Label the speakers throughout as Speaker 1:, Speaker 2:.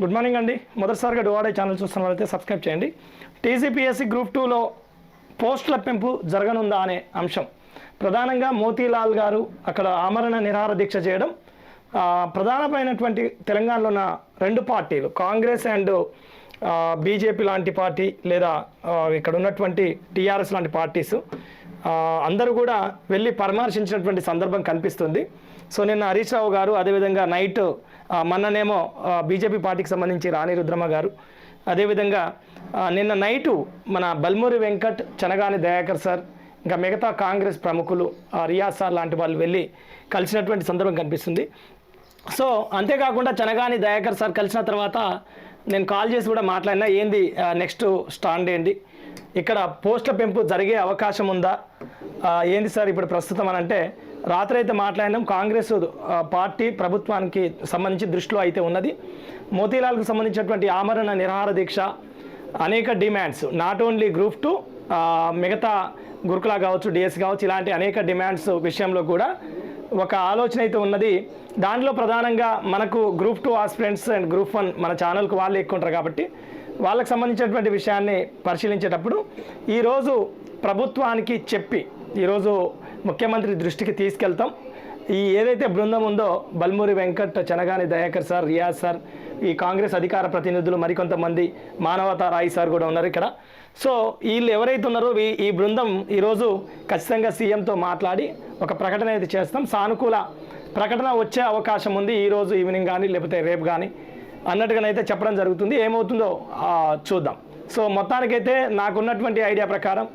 Speaker 1: Good morning అండి. మొదటిసారిగా డువాడే channel చూస్తున్న వాళ్ళైతే సబ్స్క్రైబ్ చేయండి. టీజీపీఎస్సీ గ్రూప్ టూలో పోస్టుల పెంపు జరగనుందా అనే అంశం. ప్రధానంగా మోతీలాల్ గారు అక్కడ ఆమరణ నిరాహార దీక్ష చేయడం ప్రధానమైనటువంటి తెలంగాణలో ఉన్న రెండు పార్టీలు కాంగ్రెస్ అండ్ బీజేపీ లాంటి పార్టీ లేదా ఇక్కడ ఉన్నటువంటి టీఆర్ఎస్ లాంటి పార్టీస్. అందరూ కూడా వెళ్ళి పరామర్శించినటువంటి సందర్భం కనిపిస్తుంది. సో నిన్న హరీష్ రావు గారు అదేవిధంగా నైట్ మొన్ననేమో బీజేపీ పార్టీకి సంబంధించి రాణి రుద్రమ్మ గారు అదేవిధంగా నిన్న నైటు మన బల్మూరి వెంకట్ చనగాని దయాకర్ సార్ ఇంకా మిగతా కాంగ్రెస్ ప్రముఖులు రియాజ్ సార్ లాంటి వాళ్ళు వెళ్ళి కలిసినటువంటి సందర్భం కనిపిస్తుంది. సో అంతేకాకుండా చనగాని దయాకర్ సార్ కలిసిన తర్వాత నేను కాల్ చేసి కూడా మాట్లాడినా ఏంది నెక్స్ట్ స్టాండ్ ఏంటి ఇక్కడ పోస్టుల పెంపు జరిగే అవకాశం ఉందా? ఏంది సార్ ఇప్పుడు ప్రస్తుతం అని అంటే రాత్రి అయితే మాట్లాడినాం కాంగ్రెస్ పార్టీ ప్రభుత్వానికి సంబంధించి దృష్టిలో అయితే ఉన్నది. మోతీలాల్కు సంబంధించినటువంటి ఆమరణ నిరాహార దీక్ష అనేక demands. Not only group two మిగతా గురుకులా కావచ్చు డిఎస్ కావచ్చు ఇలాంటి అనేక డిమాండ్స్ విషయంలో కూడా ఒక ఆలోచన అయితే ఉన్నది. దాంట్లో ప్రధానంగా మనకు group two aspirants and group one మన ఛానల్కు వాళ్ళు ఎక్కువ ఉంటారు కాబట్టి వాళ్ళకు సంబంధించినటువంటి విషయాన్ని పరిశీలించేటప్పుడు ఈరోజు ప్రభుత్వానికి చెప్పి ఈరోజు ముఖ్యమంత్రి దృష్టికి తీసుకెళ్తాం. ఈ ఏదైతే బృందం ఉందో బల్మూరి వెంకట్ చనగాని దయాకర్ సార్ రియాజ్ సార్ ఈ కాంగ్రెస్ అధికార ప్రతినిధులు మరికొంతమంది మానవతా రాయ్ సార్ కూడా ఉన్నారు ఇక్కడ. సో వీళ్ళు ఎవరైతే ఉన్నారో ఈ ఈ బృందం ఈరోజు ఖచ్చితంగా సీఎంతో మాట్లాడి ఒక ప్రకటన అయితే చేస్తాం. సానుకూల ప్రకటన వచ్చే అవకాశం ఉంది ఈరోజు ఈవినింగ్ కానీ లేకపోతే రేపు కానీ. అన్నట్టుగానైతే చెప్పడం జరుగుతుంది. ఏమవుతుందో చూద్దాం. సో మొత్తానికైతే నాకున్నటువంటి ఐడియా ప్రకారం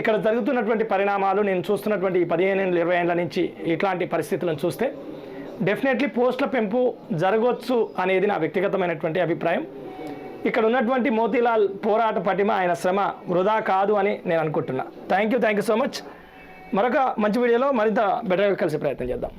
Speaker 1: ఇక్కడ జరుగుతున్నటువంటి పరిణామాలు నేను చూస్తున్నటువంటి ఈ పదిహేను ఏళ్ళు ఇరవై ఏళ్ళ నుంచి ఇట్లాంటి పరిస్థితులను చూస్తే డెఫినెట్లీ పోస్టుల పెంపు జరగవచ్చు అనేది నా వ్యక్తిగతమైనటువంటి అభిప్రాయం. ఇక్కడ ఉన్నటువంటి మోతీలాల్ పోరాట పటిమ ఆయన శ్రమ వృధా కాదు అని నేను అనుకుంటున్నా. Thank you thank you so much మరొక మంచి వీడియోలో మరింత బెటర్గా కలిసి ప్రయత్నం చేద్దాం.